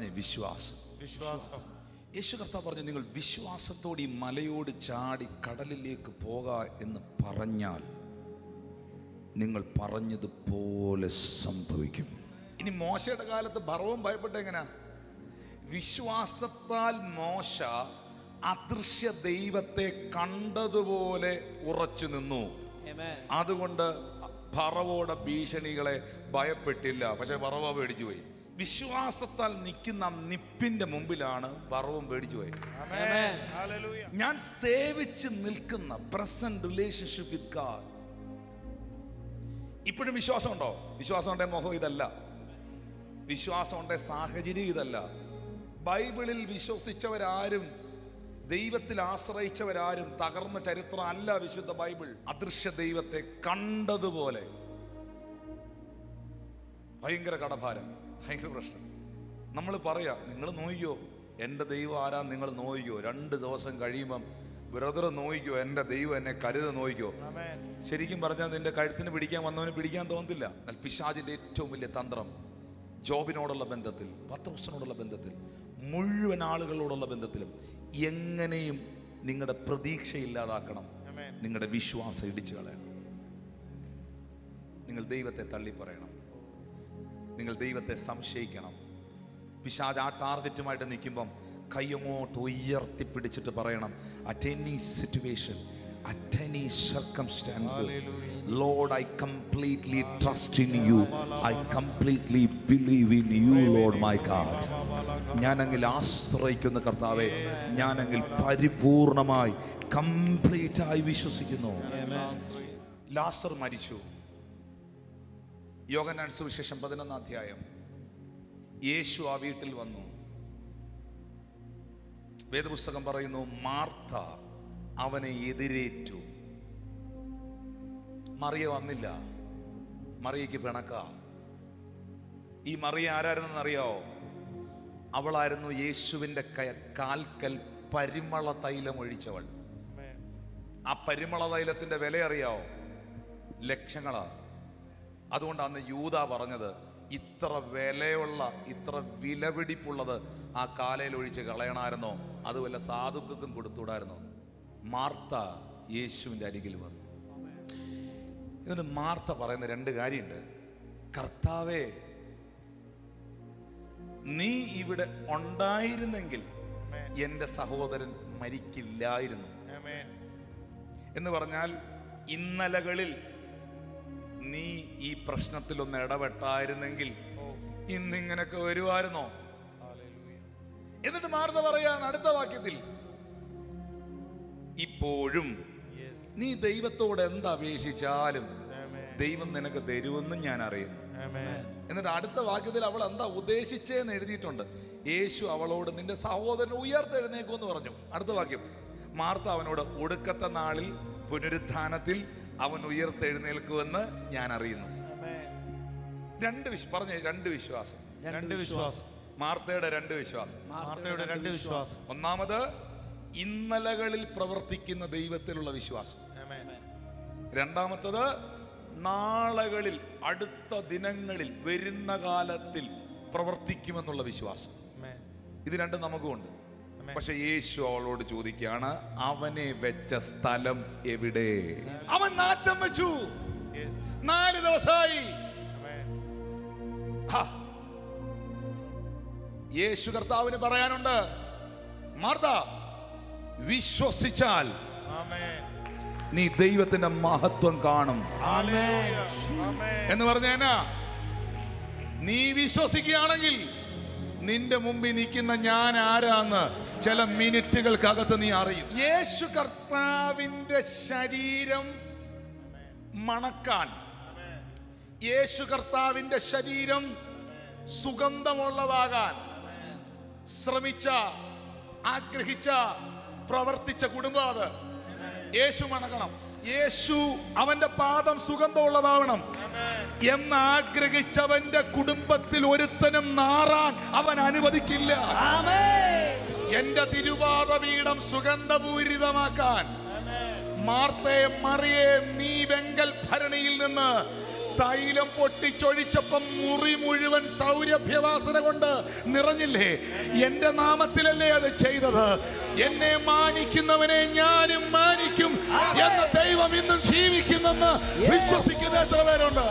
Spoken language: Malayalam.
വിശ്വാസം. വിശ്വാസം. യേശു കർത്താവ് പറഞ്ഞു നിങ്ങൾ വിശ്വാസത്തോടെ ഈ മലയോട് ചാടി കടലിലേക്ക് പോക എന്ന് പറഞ്ഞാൽ നിങ്ങൾ പറഞ്ഞതുപോലെ സംഭവിക്കും. ഇനി മോശയുടെ കാലത്ത് ഭർവം ഭയപ്പെട്ട എങ്ങനെയാ വിശ്വാസത്താൽ മോശ അദൃശ്യ ദൈവത്തെ കണ്ടതുപോലെ ഉറച്ചു നിന്നു. അതുകൊണ്ട് ഭറവോടെ ഭീഷണികളെ ഭയപ്പെട്ടില്ല. പക്ഷെ ഭറവ പേടിച്ചു പോയി. വിശ്വാസത്താൽ നിൽക്കുന്ന നിപ്പിന്റെ മുമ്പിലാണ് വറവും പേടിച്ചു പോയത്. ഞാൻ സേവിച്ച് നിൽക്കുന്ന പ്രസന്റ് റിലേഷൻഷിപ്പ് വിത്ത് ഗാഡ് ഇപ്പോഴും വിശ്വാസമുണ്ടോ? വിശ്വാസമുണ്ടേ മോഹം ഇതല്ല. വിശ്വാസമുണ്ടേ സാഹചര്യം ഇതല്ല. ബൈബിളിൽ വിശ്വസിച്ചവരാരും ദൈവത്തിൽ ആശ്രയിച്ചവരാരും തകർന്ന ചരിത്രം അല്ല വിശുദ്ധ ബൈബിൾ. അദൃശ്യ ദൈവത്തെ കണ്ടതുപോലെ. ഭയങ്കര കടഭാരം. ഭയങ്കര പ്രശ്നം. നമ്മൾ പറയാം നിങ്ങൾ നോയിക്കോ എന്റെ ദൈവം ആരാ നിങ്ങൾ നോയിക്കോ. രണ്ട് ദിവസം കഴിയുമ്പം ബ്രദർ നോയിക്കോ എന്റെ ദൈവം എന്നെ കരുത നോയിക്കോ. ശരിക്കും പറഞ്ഞാൽ നിന്റെ കഴുത്തിന് പിടിക്കാൻ വന്നവന് പിടിക്കാൻ തോന്നത്തില്ല. എന്നാൽ പിശാജിന്റെ ഏറ്റവും വലിയ തന്ത്രം ജോബിനോടുള്ള ബന്ധത്തിൽ പത്രോസിനോടുള്ള ബന്ധത്തിൽ മുഴുവൻ ആളുകളോടുള്ള ബന്ധത്തിലും എങ്ങനെയും നിങ്ങളുടെ പ്രതീക്ഷ ഇല്ലാതാക്കണം. നിങ്ങളുടെ വിശ്വാസം ഇടിച്ചു കളയണം. നിങ്ങൾ ദൈവത്തെ തള്ളി പറയണം നിങ്ങൾ ദൈവത്തെ സംശയിക്കണം. പിശാജ് ആ ടാർഗറ്റുമായിട്ട് നിൽക്കുമ്പം കൈയങ്ങോട്ട് ഉയർത്തി പിടിച്ചിട്ട് പറയണം at any situation at any circumstances lord I completely trust in you I completely believe in you lord my god ഞാനങ്ങിൽ ആശ്രയിക്കുന്ന കർത്താവെ ഞാനങ്ങിൽ പരിപൂർണമായി കംപ്ലീറ്റായി വിശ്വസിക്കുന്നു. ലാസർ മരിച്ചു. യോഗനാൻ സുവിശേഷം പതിനൊന്നാം അധ്യായം. യേശു ആ വീട്ടിൽ വന്നു. വേദപുസ്തകം പറയുന്നു മാർത്ത അവനെ എതിരേറ്റു. മറിയ വന്നില്ല. മറിയയ്ക്ക് പിണക്ക. ഈ മറിയ ആരായിരുന്നെന്നറിയാവോ? അവളായിരുന്നു യേശുവിന്റെ കാൽക്കൽ പരിമള തൈലം ഒഴിച്ചവൾ. ആ പരിമള തൈലത്തിന്റെ വില അറിയാവോ? ലക്ഷങ്ങളാ അതുകൊണ്ട് അന്ന് യൂത പറഞ്ഞത് ഇത്ര വിലയുള്ള ഇത്ര വിലപിടിപ്പുള്ളത് ആ കാലയിൽ ഒഴിച്ച് കളയണമായിരുന്നോ അത് വല്ല സാധുക്കൾക്കും കൊടുത്തുവിടായിരുന്നോ? മാർത്ത യേശുവിന്റെ അരികിൽ വന്നു. ഇതിന് മാർത്ത പറയുന്ന രണ്ട് കാര്യമുണ്ട്. കർത്താവേ നീ ഇവിടെ ഉണ്ടായിരുന്നെങ്കിൽ എന്റെ സഹോദരൻ മരിക്കില്ലായിരുന്നു. എന്ന് പറഞ്ഞാൽ ഇന്നലകളിൽ നീ ഈ പ്രശ്നത്തിൽ ഒന്ന് ഇടപെട്ടായിരുന്നെങ്കിൽ ഇന്നിങ്ങനൊക്കെ വരുമായിരുന്നോ? എന്നിട്ട് മാറുന്ന പറയാണ് അടുത്ത വാക്യത്തിൽ. ഇപ്പോഴും നീ ദൈവത്തോട് എന്തപേക്ഷിച്ചാലും ദൈവം നിനക്ക് തരുമെന്നും ഞാൻ അറിയുന്നു. എന്നിട്ട് അടുത്ത വാക്യത്തിൽ അവൾ എന്താ ഉദ്ദേശിച്ചേന്ന് എഴുതിയിട്ടുണ്ട്. യേശു അവളോട് നിന്റെ സഹോദരൻ ഉയർത്തെഴുന്നേക്കുമെന്ന് പറഞ്ഞു. അടുത്ത വാക്യം. മാർത്ത അവനോട് ഒടുക്കത്തെ നാളിൽ പുനരുത്ഥാനത്തിൽ അവൻ ഉയർത്തെഴുന്നേൽക്കുമെന്ന് ഞാൻ അറിയുന്നു ആമേൻ രണ്ട് വിശ്വ പറഞ്ഞ രണ്ട് വിശ്വാസം. രണ്ട് വിശ്വാസം. മാർത്തയുടെ രണ്ട് വിശ്വാസം. മാർത്തയുടെ രണ്ട് വിശ്വാസം. ഒന്നാമത് ഇന്നലകളിൽ പ്രവർത്തിക്കുന്ന ദൈവത്തിലുള്ള വിശ്വാസം. ആമേൻ രണ്ടാമത്തത് നാളകളിൽ അടുത്ത ദിനങ്ങളിൽ വരുന്ന കാലത്തിൽ പ്രവർത്തിക്കുമെന്നുള്ള വിശ്വാസം. ആമേൻ ഇത് രണ്ടും നമുക്കുമുണ്ട്. പക്ഷെ യേശു അവളോട് ചോദിക്കുകയാണ് അവനെ വെച്ച സ്ഥലം എവിടെ? അവൻ നാറ്റം വെച്ചു. നാല് ദിവസമായി. യേശു കർത്താവിന് പറയാനുണ്ട് മാർത്ത വിശ്വസിച്ചാൽ നീ ദൈവത്തിന്റെ മഹത്വം കാണും. എന്ന് പറഞ്ഞേനാ നീ വിശ്വസിക്കുകയാണെങ്കിൽ നിന്റെ മുമ്പിൽ നിൽക്കുന്ന ഞാൻ ആരാന്ന് ചില മിനിറ്റുകൾക്കകത്ത് നീ അറിയും. യേശു കർത്താവിന്റെ ശരീരം മണക്കാൻ. യേശു കർത്താവിന്റെ ശരീരം സുഗന്ധമുള്ളതാകാൻ. ശ്രമിച്ച ആഗ്രഹിച്ച പ്രവർത്തിച്ച കുടുംബം അത്. യേശു മണക്കണം. യേശു അവന്റെ പാദം സുഗന്ധമുള്ളതാവണം. എന്ന് ആഗ്രഹിച്ചവന്റെ കുടുംബത്തിൽ ഒരുത്തനും നാറാൻ അവൻ അനുവദിക്കില്ല. എന്റെ തിരുവാതപീഠം സുഗന്ധപൂരിതമാക്കാൻ. മാർത്തെ മറിയെ നീ വെങ്കൽ ഭരണിയിൽ നിന്ന് തൈലം പൊട്ടിച്ചൊഴിച്ചപ്പം മുറി മുഴുവൻ സൗരഭ്യവാസന കൊണ്ട് നിറഞ്ഞില്ലേ? എന്റെ നാമത്തിലല്ലേ അത് ചെയ്തത്? എന്നെ മാനിക്കുന്നവനെ ഞാനും മാനിക്കും എന്ന ദൈവം ഇന്നും ജീവിക്കുന്നെന്ന് വിശ്വസിക്കുന്ന എത്ര പേരുണ്ട്?